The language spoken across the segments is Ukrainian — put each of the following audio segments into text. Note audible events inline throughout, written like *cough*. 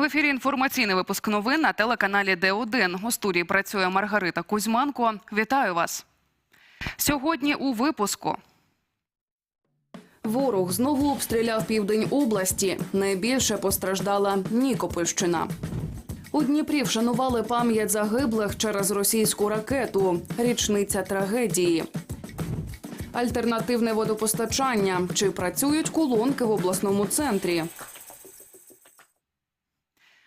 В ефірі інформаційний випуск новин на телеканалі Д1. У студії працює Маргарита Кузьманко. Вітаю вас. Сьогодні у випуску. Ворог знову обстріляв південь області. Найбільше постраждала Нікопольщина. У Дніпрі вшанували пам'ять загиблих через російську ракету. Річниця трагедії. Альтернативне водопостачання. Чи працюють колонки в обласному центрі?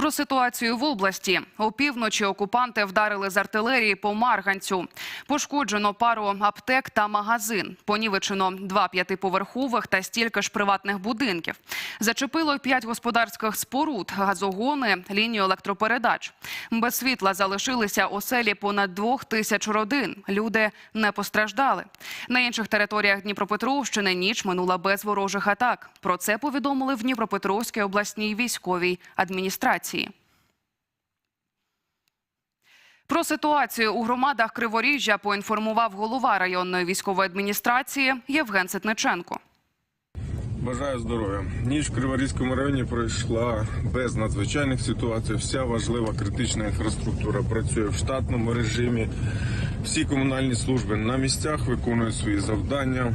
Про ситуацію в області опівночі окупанти вдарили з артилерії по Марганцю. Пошкоджено пару аптек та магазин. Понівечено два п'ятиповерхових та стільки ж приватних будинків. Зачепило п'ять господарських споруд, газогони, лінію електропередач. Без світла залишилися оселі понад двох тисяч родин. Люди не постраждали. На інших територіях Дніпропетровщини ніч минула без ворожих атак. Про це повідомили в Дніпропетровській обласній військовій адміністрації. Про ситуацію у громадах Криворіжжя поінформував голова районної військової адміністрації Євген Ситниченко. Бажаю здоров'я. Ніч в Криворізькому районі пройшла без надзвичайних ситуацій. Вся важлива критична інфраструктура працює в штатному режимі. Всі комунальні служби на місцях виконують свої завдання.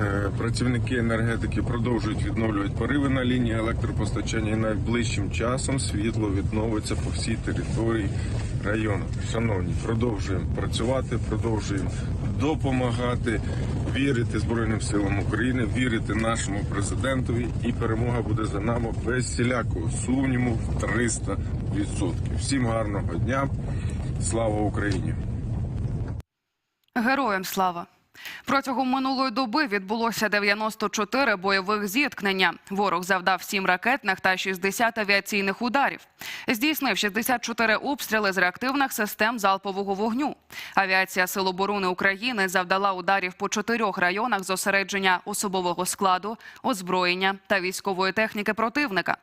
Е, Працівники енергетики продовжують відновлювати пориви на лінії електропостачання. І найближчим часом світло відновиться по всій території району. Шановні, продовжуємо працювати, продовжуємо допомагати, вірити Збройним силам України, вірити нашому президентові, і перемога буде за нами без всілякого сумніву в 300%. Всім гарного дня! Слава Україні! Героям слава! Протягом минулої доби відбулося 94 бойових зіткнення. Ворог завдав 7 ракетних та 60 авіаційних ударів. Здійснив 64 обстріли з реактивних систем залпового вогню. Авіація Сил оборони України завдала ударів по чотирьох районах зосередження особового складу, озброєння та військової техніки противника.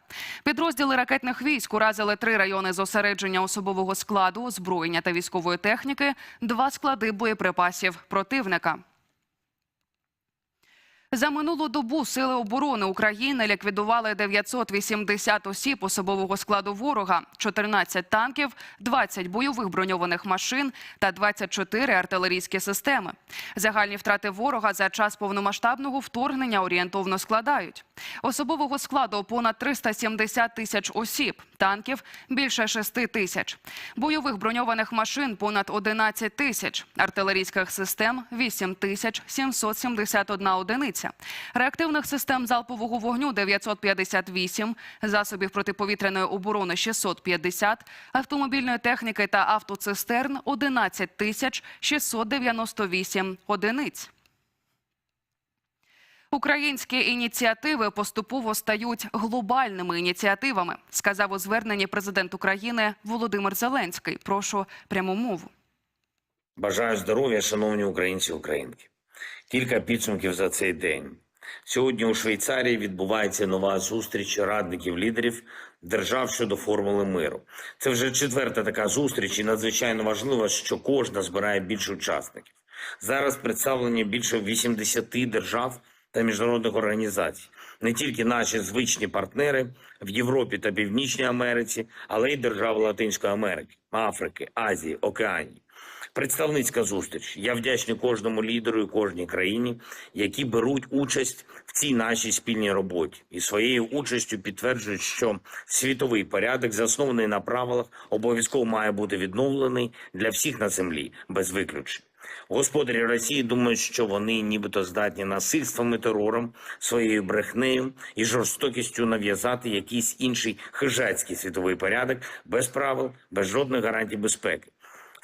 Підрозділи ракетних військ уразили три райони зосередження особового складу, озброєння та військової техніки, два склади боєприпасів противника. За минулу добу Сили оборони України ліквідували 980 осіб особового складу ворога, 14 танків, 20 бойових броньованих машин та 24 артилерійські системи. Загальні втрати ворога за час повномасштабного вторгнення орієнтовно складають. Особового складу понад 370 тисяч осіб, танків більше 6 тисяч, бойових броньованих машин понад 11 тисяч, артилерійських систем 8 тисяч 771 одиниця. Реактивних систем залпового вогню 958, засобів протиповітряної оборони 650, автомобільної техніки та автоцистерн 11 тисяч 698 одиниць. Українські ініціативи поступово стають глобальними ініціативами, сказав у зверненні президент України Володимир Зеленський. Прошу пряму мову. Бажаю здоров'я, шановні українці українки. Кілька підсумків за цей день. Сьогодні у Швейцарії відбувається нова зустріч радників лідерів держав щодо формули миру. Це вже четверта така зустріч, і надзвичайно важливо, що кожна збирає більше учасників. Зараз представлені більше 80 держав та міжнародних організацій, не тільки наші звичні партнери в Європі та Північній Америці, але й держави Латинської Америки, Африки, Азії, Океанії. Представницька зустріч. Я вдячний кожному лідеру і кожній країні, які беруть участь в цій нашій спільній роботі, і своєю участю підтверджують, що світовий порядок, заснований на правилах, обов'язково має бути відновлений для всіх на землі без виключень. Господарі Росії думають, що вони нібито здатні насильством і терором, своєю брехнею і жорстокістю нав'язати якийсь інший хижацький світовий порядок без правил, без жодних гарантій безпеки.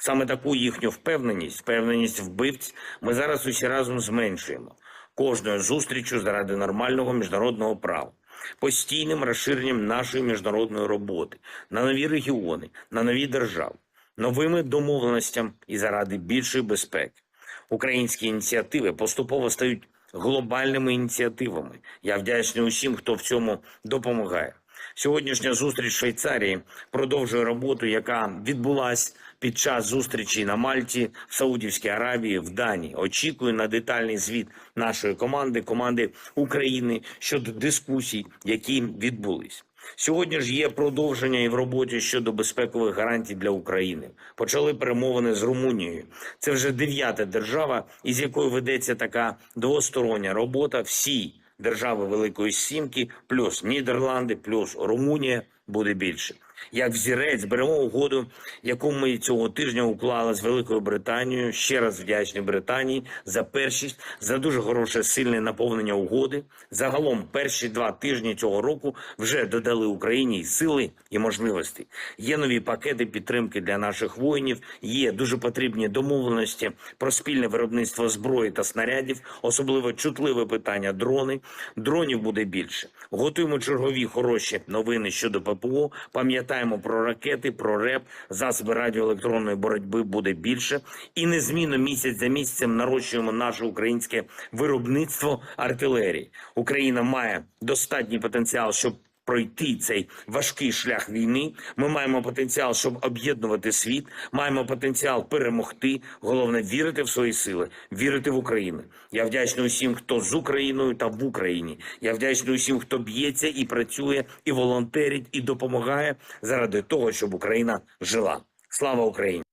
Саме таку їхню впевненість, впевненість вбивць, ми зараз усі разом зменшуємо кожною зустрічю заради нормального міжнародного права, постійним розширенням нашої міжнародної роботи на нові регіони, на нові держави, новими домовленостям і заради більшої безпеки. Українські ініціативи поступово стають глобальними ініціативами. Я вдячний усім, хто в цьому допомагає. Сьогоднішня зустріч в Швейцарії продовжує роботу, яка відбулась під час зустрічі на Мальті, в Саудівській Аравії, в Данії. Очікую на детальний звіт нашої команди, команди України щодо дискусій, які відбулись. Сьогодні ж є продовження і в роботі щодо безпекових гарантій для України. Почали перемовини з Румунією. Це вже дев'ята держава, із якою ведеться така двостороння робота. Всі держави Великої Сімки, плюс Нідерланди, плюс Румунія буде більше. Як взірець беремо угоду, яку ми цього тижня уклали з Великою Британією. Ще раз вдячні Британії за першість, за дуже хороше сильне наповнення угоди. Загалом перші два тижні цього року вже додали Україні й сили і можливості. Є нові пакети підтримки для наших воїнів. Є дуже потрібні домовленості про спільне виробництво зброї та снарядів, особливо чутливе питання дрони. Дронів буде більше. Готуємо чергові хороші новини щодо ППО. Пам'ятаємо про ракети, про РЕП, засоби радіоелектронної боротьби буде більше. І незмінно місяць за місяцем нарощуємо наше українське виробництво артилерії. Україна має достатній потенціал, щоб пройти цей важкий шлях війни. Ми маємо потенціал, щоб об'єднувати світ. Маємо потенціал перемогти. Головне вірити в свої сили, вірити в Україну. Я вдячний усім, хто з Україною та в Україні. Я вдячний усім, хто б'ється і працює, і волонтерить, і допомагає заради того, щоб Україна жила. Слава Україні!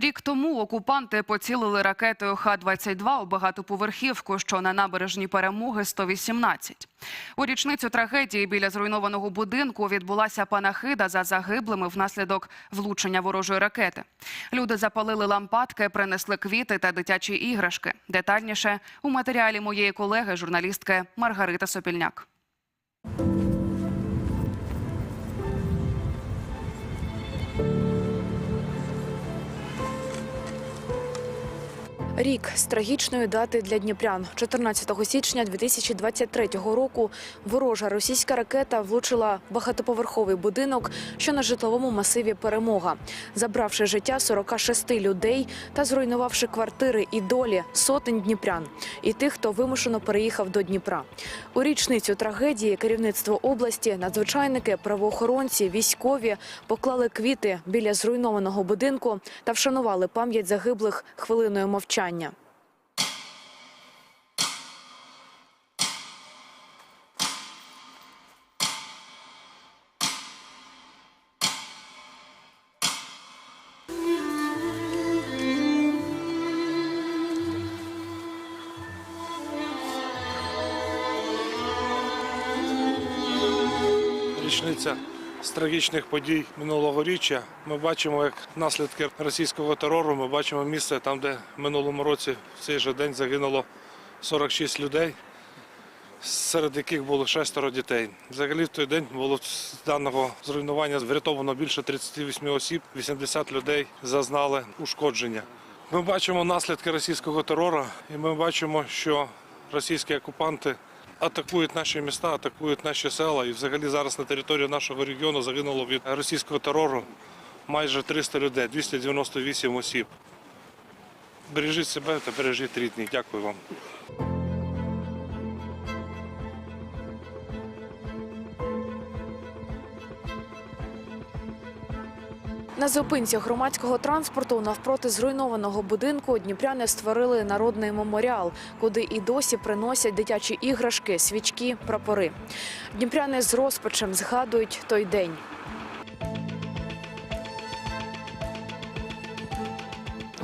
Рік тому окупанти поцілили ракетою Х-22 у багатоповерхівку, що на набережні перемоги 118. У річницю трагедії біля зруйнованого будинку відбулася панахида за загиблими внаслідок влучення ворожої ракети. Люди запалили лампадки, принесли квіти та дитячі іграшки. Детальніше у матеріалі моєї колеги, журналістки Маргарити Сопільняк. Рік з трагічної дати для дніпрян. 14 січня 2023 року ворожа російська ракета влучила багатоповерховий будинок, що на житловому масиві Перемога, забравши життя 46 людей та зруйнувавши квартири і долі сотень дніпрян і тих, хто вимушено переїхав до Дніпра. У річницю трагедії керівництво області, надзвичайники, правоохоронці, військові поклали квіти біля зруйнованого будинку та вшанували пам'ять загиблих хвилиною мовчання. Річниця трагічних подій минулого річчя. Ми бачимо, як наслідки російського терору. Ми бачимо місце там, де в минулому році в цей же день загинуло 46 людей, серед яких було шестеро дітей. Взагалі в той день було з даного зруйнування врятовано більше 38 осіб, 80 людей зазнали ушкодження. Ми бачимо наслідки російського терору, і ми бачимо, що російські окупанти атакують наші міста, атакують наші села. І взагалі зараз на території нашого регіону загинуло від російського терору майже 300 людей, 298 осіб. Бережіть себе та бережіть рідних. Дякую вам. На зупинці громадського транспорту навпроти зруйнованого будинку дніпряни створили народний меморіал, куди і досі приносять дитячі іграшки, свічки, прапори. Дніпряни з розпачем згадують той день.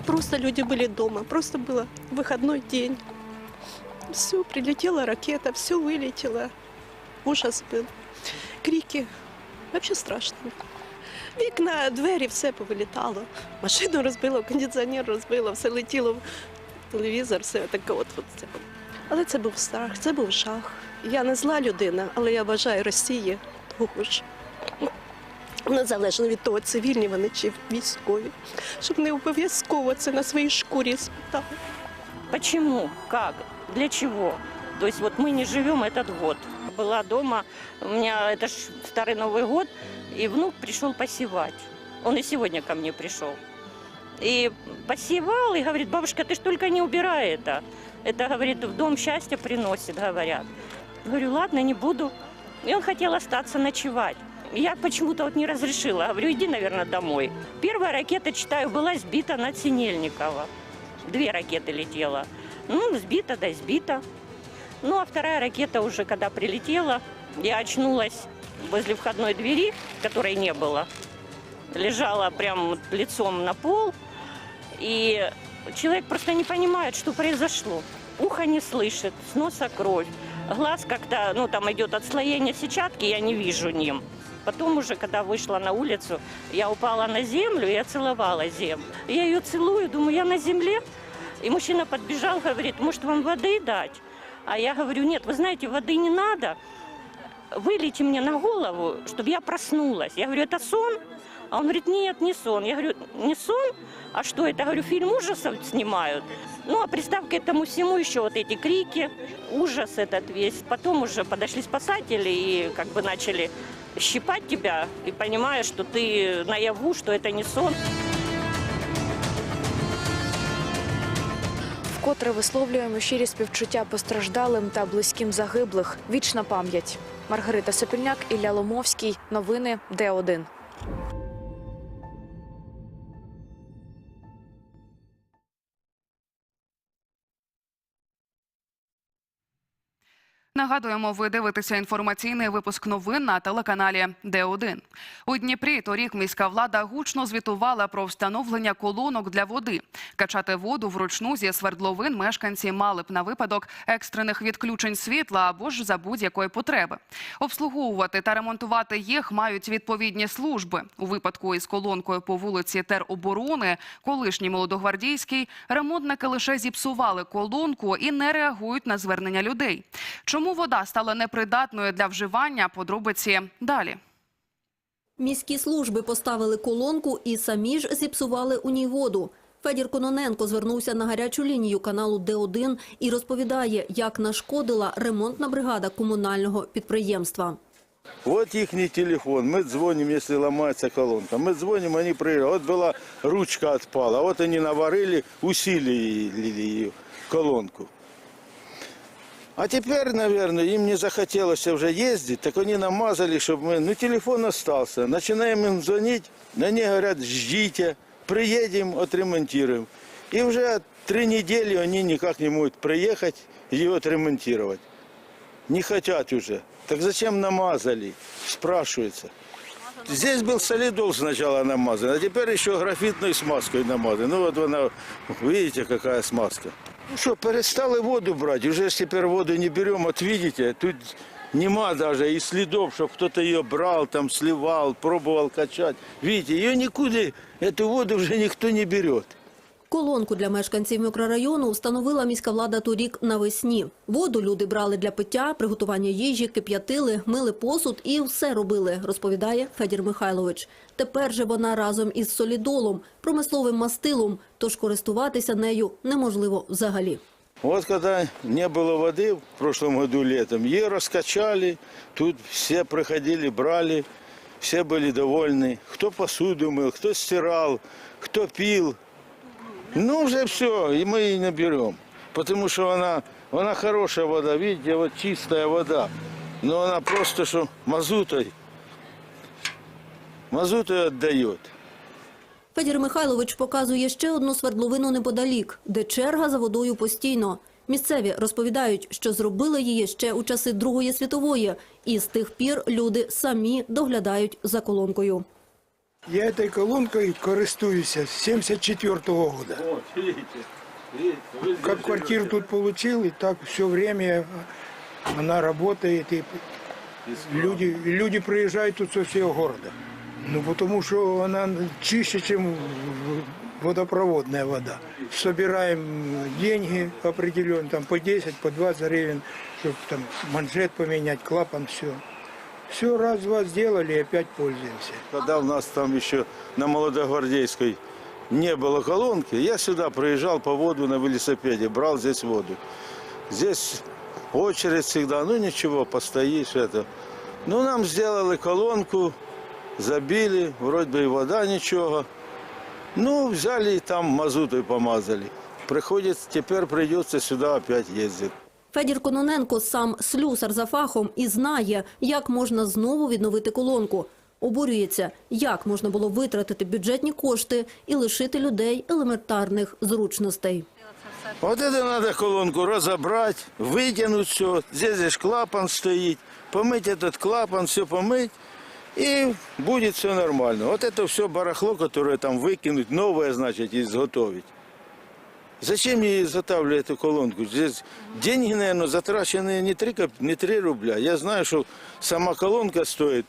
Просто люди были дома, просто было выходной день. Все, прилетела ракета, все вылетело. Ужас был. Крики. Вообще страшно. Вікна, двері, все повилітало. Машину розбило, кондиціонер розбило, все летіло в телевізор, все таке от, от це. було. Але це був страх, це був жах. Я не зла людина, але я бажаю Росії того ж. Незалежно від того, цивільні вони чи військові, щоб не обов'язково це на своїй шкурі спитали. Почему? Как? Для чего? То есть вот мы не живем этот год. Была дома, у меня это ж старый Новый год, и внук пришел посевать. Он и сегодня ко мне пришел. И посевал, и говорит, бабушка, ты ж только не убирай это. Это, говорит, в дом счастья приносит, говорят. Говорю, ладно, не буду. И он хотел остаться ночевать. Я почему-то вот не разрешила. Говорю, иди, наверное, домой. Первая ракета, читаю, была сбита над Синельниково. Две ракеты летела. Ну, сбита, да сбита. Ну, а вторая ракета уже, когда прилетела, я очнулась возле входной двери, которой не было. Лежала прям лицом на пол. И человек просто не понимает, что произошло. Ухо не слышит, с носа кровь. Глаз как-то, ну, там идет отслоение сетчатки, я не вижу ним. Потом уже, когда вышла на улицу, я упала на землю, я целовала землю. Я ее целую, думаю, я на земле. И мужчина подбежал, говорит, может, вам воды дать? А я говорю, нет, вы знаете, воды не надо. Вылейте мне на голову, чтобы я проснулась. Я говорю, это сон? А он говорит, нет, не сон. Я говорю, не сон? А что это? Говорю, фильм ужасов снимают. Ну, а представь к этому всему еще вот эти крики, ужас этот весь. Потом уже подошли спасатели и как бы начали щипать тебя, и понимаешь, что ты наяву, что это не сон. Вкотре висловлюємо щирі співчуття постраждалим та близьким загиблих. Вічна пам'ять. Маргарита Сопільняк, Ілля Ломовський. Новини Д1. Нагадуємо, ви дивитеся інформаційний випуск новин на телеканалі Д1. У Дніпрі торік міська влада гучно звітувала про встановлення колонок для води. Качати воду вручну зі свердловин мешканці мали б на випадок екстрених відключень світла або ж за будь-якої потреби. Обслуговувати та ремонтувати їх мають відповідні служби. У випадку із колонкою по вулиці Тероборони, колишній молодогвардійський, ремонтники лише зіпсували колонку і не реагують на звернення людей. Чому вода стала непридатною для вживання? Подробиці далі. Міські служби поставили колонку і самі ж зіпсували у ній воду. Федір Кононенко звернувся на гарячу лінію каналу Д1 і розповідає, як нашкодила ремонтна бригада комунального підприємства. Вот их телефон. Мы звоним, если ломается колонка. Мы звоним, они приезжают. Вот была ручка отпала. Вот они наварили, усилили ее, колонку. А теперь, наверное, им не захотелось уже ездить, так они намазали, чтобы мы... Ну, телефон остался. Начинаем им звонить, они говорят, ждите, приедем, отремонтируем. И уже три недели они никак не могут приехать и отремонтировать. Не хотят уже. Так зачем намазали? Спрашивается. Здесь был солидол сначала намазан, а теперь еще графитной смазкой намазан. Ну вот она, видите, какая смазка. Ну что, перестали воду брать, уже теперь воду не берем, вот видите, тут нема даже и следов, щоб кто-то ее брал, там сливал, пробовал качать. Видите, ее никуда, эту воду уже никто не берет. Колонку для мешканців мікрорайону встановила міська влада торік навесні. Воду люди брали для пиття, приготування їжі, кип'ятили, мили посуд і все робили, розповідає Федір Михайлович. Тепер же вона разом із солідолом, промисловим мастилом, тож користуватися нею неможливо взагалі. Вот когда не было воды в прошлом году летом, ее раскачали, тут все приходили, брали, все были довольны. Кто посуду мыл, кто стирал, кто пил. Ну, уже все, и мы ее не берем. Потому что она, она хорошая вода, видите, вот чистая вода. Но она просто что мазутой, мазутой отдает. Федір Михайлович показує ще одну свердловину неподалік, де черга за водою постійно. Місцеві розповідають, що зробили її ще у часи Другої світової, і з тих пір люди самі доглядають за колонкою. Я этой колонкой користуюсь с 74 года. Как квартиру тут получил, и так все время она работает. И люди, люди приезжают тут со всего города. Ну, потому что она чище, чем водопроводная вода. Собираем деньги определенно, там по 10, по 20 гривен, чтобы там манжет поменять, клапан, все. Все раз-два сделали и опять пользуемся. Когда у нас там еще на Молодогвардейской не было колонки, я сюда проезжал по воду на велосипеде, брал здесь воду. Здесь очередь всегда, ну ничего, постоишь это. Ну, нам сделали колонку, забили, вроде бы и вода ничего. Ну, взяли и там мазутой помазали. Приходится, теперь придется сюда опять ездить. Федір Кононенко сам слюсар за фахом і знає, як можна знову відновити колонку. Обурюється, як можна було витратити бюджетні кошти і лишити людей елементарних зручностей. Вот это надо колонку разобрать, вытянуть все. Здесь же ж клапан стоит. Помыть этот клапан, все помыть. И будет все нормально. Вот это все барахло, которое там выкинуть, новое, значит, изготовить. Зачем мне изготавливать эту колонку? Здесь деньги, наверное, затраченные не 3, коп- не 3 рубля. Я знаю, что сама колонка стоит,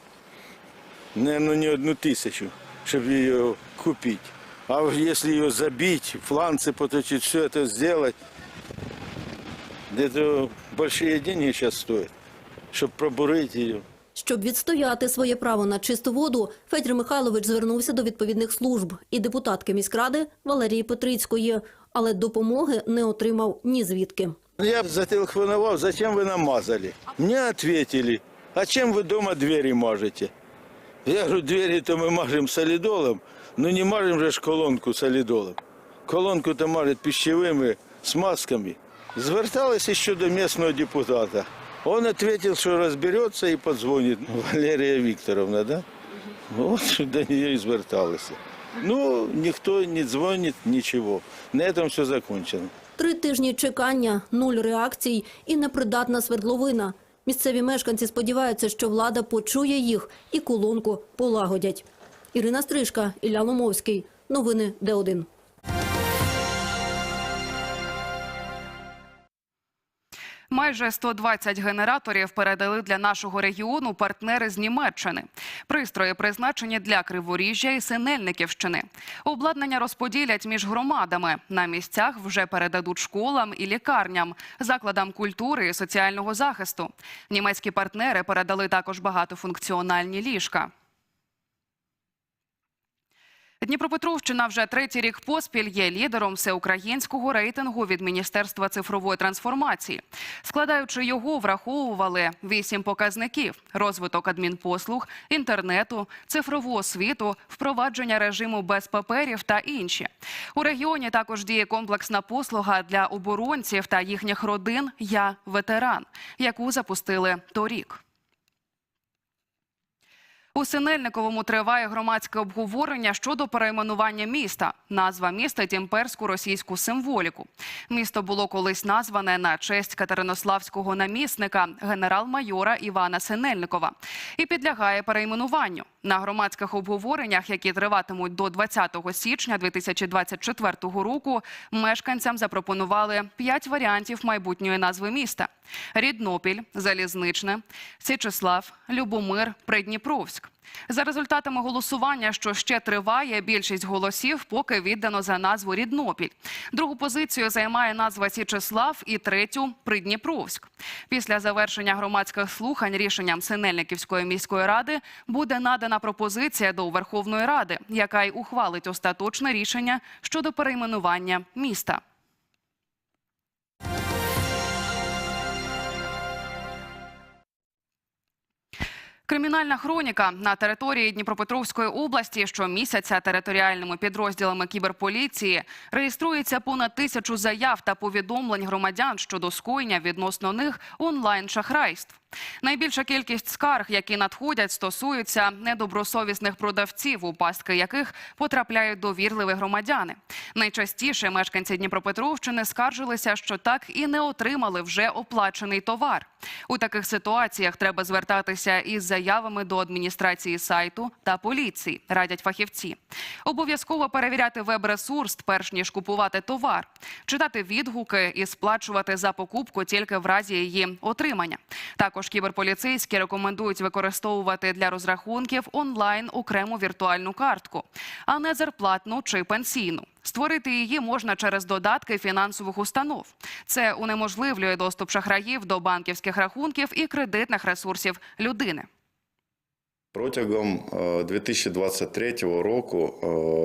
наверное, не одну тысячу, чтобы ее купить. А если ее забить, фланцы поточить, все это сделать, это большие деньги сейчас стоят, чтобы пробурить ее. Щоб відстояти своє право на чисту воду, Федір Михайлович звернувся до відповідних служб і депутатки міськради Валерії Петрицької, але допомоги не отримав ні звідки. Я зателефоновал, зачем вы намазали? Мне ответили, а чем вы дома двери мажете? Я говорю, двери-то мы мажем солидолом, но не мажем же ж колонку солидолом. Колонку-то мажет пищевыми смазками. Зверталась еще до местного депутата. Он ответил, что разберется и позвонит. *laughs* Валерия Викторовна, да? *laughs* Вот до нее и зверталась. Ну, никто не звонит, ничего. На этом все закончено. Три тижні чекання, нуль реакцій і непридатна свердловина. Місцеві мешканці сподіваються, що влада почує їх і колонку полагодять. Ірина Стрижка, Ілля Ломовський. Новини Д1. Майже 120 генераторів передали для нашого регіону партнери з Німеччини. Пристрої призначені для Криворіжжя і Синельниківщини. Обладнання розподілять між громадами. На місцях вже передадуть школам і лікарням, закладам культури і соціального захисту. Німецькі партнери передали також багатофункціональні ліжка. Дніпропетровщина вже третій рік поспіль є лідером всеукраїнського рейтингу від Міністерства цифрової трансформації. Складаючи його, враховували вісім показників: розвиток адмінпослуг, інтернету, цифрову освіту, впровадження режиму без паперів та інші. У регіоні також діє комплексна послуга для оборонців та їхніх родин Я ветеран, яку запустили торік. У Синельниковому триває громадське обговорення щодо перейменування міста. Назва міста – імперську російську символіку. Місто було колись назване на честь катеринославського намісника генерал-майора Івана Синельникова і підлягає перейменуванню. На громадських обговореннях, які триватимуть до 20 січня 2024 року, мешканцям запропонували п'ять варіантів майбутньої назви міста: Ріднопіль, Залізничне, Січеслав, Любомир, Придніпровськ. За результатами голосування, що ще триває, більшість голосів поки віддано за назву Ріднопіль. Другу позицію займає назва Січеслав і третю Придніпровськ. Після завершення громадських слухань рішенням Синельниківської міської ради буде надана пропозиція до Верховної Ради, яка й ухвалить остаточне рішення щодо перейменування міста. Кримінальна хроніка на території Дніпропетровської області щомісяця територіальними підрозділами кіберполіції реєструється понад тисячу заяв та повідомлень громадян щодо скоєння відносно них онлайн-шахрайств. Найбільша кількість скарг, які надходять, стосуються недобросовісних продавців, у пастки яких потрапляють довірливі громадяни. Найчастіше мешканці Дніпропетровщини скаржилися, що так і не отримали вже оплачений товар. У таких ситуаціях треба звертатися із заявами до адміністрації сайту та поліції, радять фахівці. Обов'язково перевіряти веб-ресурс, перш ніж купувати товар, читати відгуки і сплачувати за покупку тільки в разі її отримання. Також кіберполіцейські рекомендують використовувати для розрахунків онлайн окрему віртуальну картку, а не зарплатну чи пенсійну. Створити її можна через додатки фінансових установ. Це унеможливлює доступ шахраїв до банківських рахунків і кредитних ресурсів людини. Протягом е, 2023 року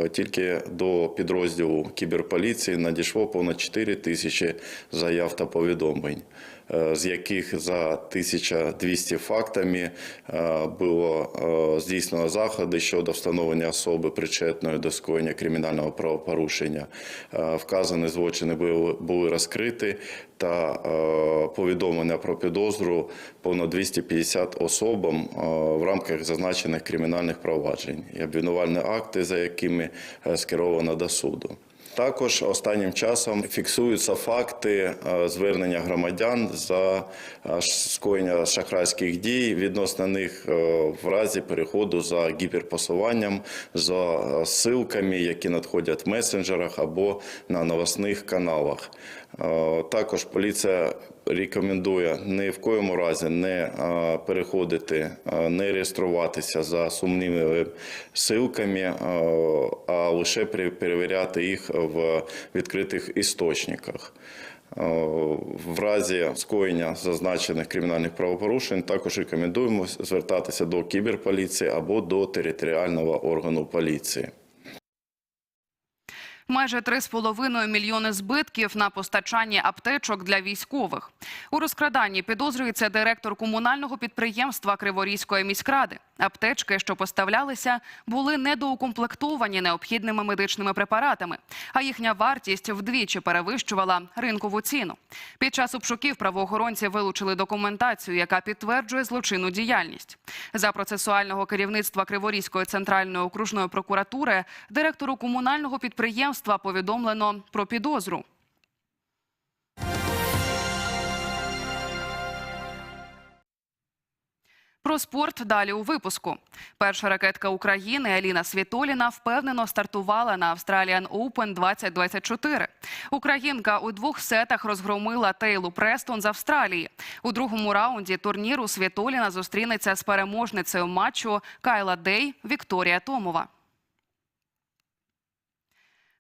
е, тільки до підрозділу кіберполіції надійшло понад 4 тисячі заяв та повідомлень. Е, з яких за 1200 фактами е, було е, здійснено заходи щодо встановлення особи причетної до скоєння кримінального правопорушення. Вказані злочини були, розкриті та повідомлення про підозру понад 250 особам в рамках зазначених кримінальних проваджень і обвинувальні акти, за якими скеровано до суду. Також останнім часом фіксуються факти е, звернення громадян за е, скоєння шахрайських дій відносно них е, в разі переходу за гіперпосуванням, за силками, які надходять в месенджерах або на новосних каналах. Також поліція рекомендує ні в коєму разі не переходити, не реєструватися за сумнівними ссылками, е, а лише перевіряти їх в відкритих істочниках. В разі скоєння зазначених кримінальних правопорушень також рекомендуємо звертатися до кіберполіції або до територіального органу поліції. Майже 3,5 мільйони збитків на постачанні аптечок для військових. У розкраданні підозрюється директор комунального підприємства Криворізької міськради. Аптечки, що поставлялися, були недоукомплектовані необхідними медичними препаратами, а їхня вартість вдвічі перевищувала ринкову ціну. Під час обшуків правоохоронці вилучили документацію, яка підтверджує злочинну діяльність. За процесуального керівництва Криворізької центральної окружної прокуратури директору комунального підприємства повідомлено про підозру. Про спорт далі у випуску. Перша ракетка України Аліна Світоліна впевнено стартувала на Australian Open 2024. Українка у двох сетах розгромила Тейлу Престон з Австралії. У другому раунді турніру Світоліна зустрінеться з переможницею матчу Кайла Дей Вікторія Томова.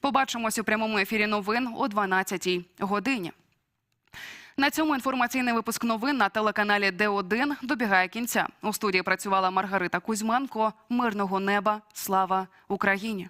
Побачимось у прямому ефірі новин о 12-й годині. На цьому інформаційний випуск новин на телеканалі Д1 добігає кінця. У студії працювала Маргарита Кузьменко. Мирного неба, слава Україні!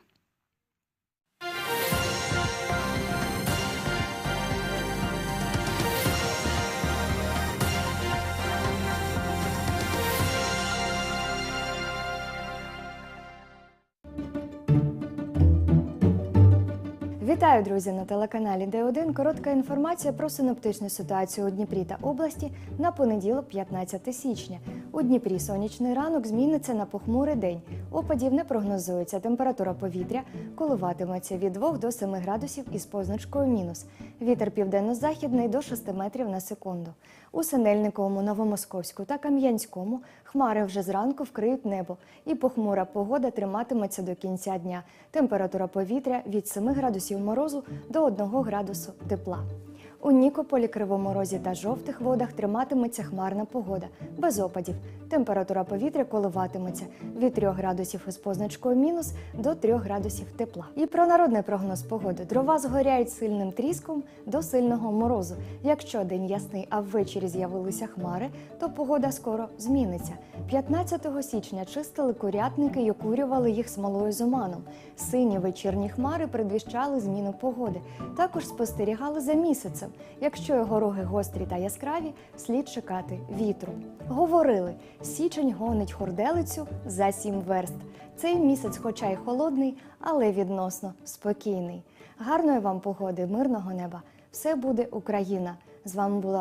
Вітаю, друзі, на телеканалі Д1. Коротка інформація про синоптичну ситуацію у Дніпрі та області на понеділок, 15 січня. У Дніпрі сонячний ранок зміниться на похмурий день. Опадів не прогнозується. Температура повітря коливатиметься від 2 до 7 градусів із позначкою мінус. Вітер південно-західний до 6 метрів на секунду. У Синельниковому, Новомосковську та Кам'янському хмари вже зранку вкриють небо, і похмура погода триматиметься до кінця дня. Температура повітря від 7 градусів морозу до 1 градусу тепла. У Нікополі, Кривому Розі та жовтих водах триматиметься хмарна погода, без опадів. Температура повітря коливатиметься від 3 градусів із позначкою мінус до 3 градусів тепла. І про народний прогноз погоди. Дрова згоряють сильним тріском до сильного морозу. Якщо день ясний, а ввечері з'явилися хмари, то погода скоро зміниться. 15 січня чистили курятники й окурювали їх смолою з оманом. Сині вечірні хмари предвіщали зміну погоди. Також спостерігали за місяцем. Якщо його роги гострі та яскраві, слід чекати вітру. Говорили, січень гонить хурделицю за сім верст. Цей місяць, хоча й холодний, але відносно спокійний. Гарної вам погоди, мирного неба! Все буде Україна! З вами була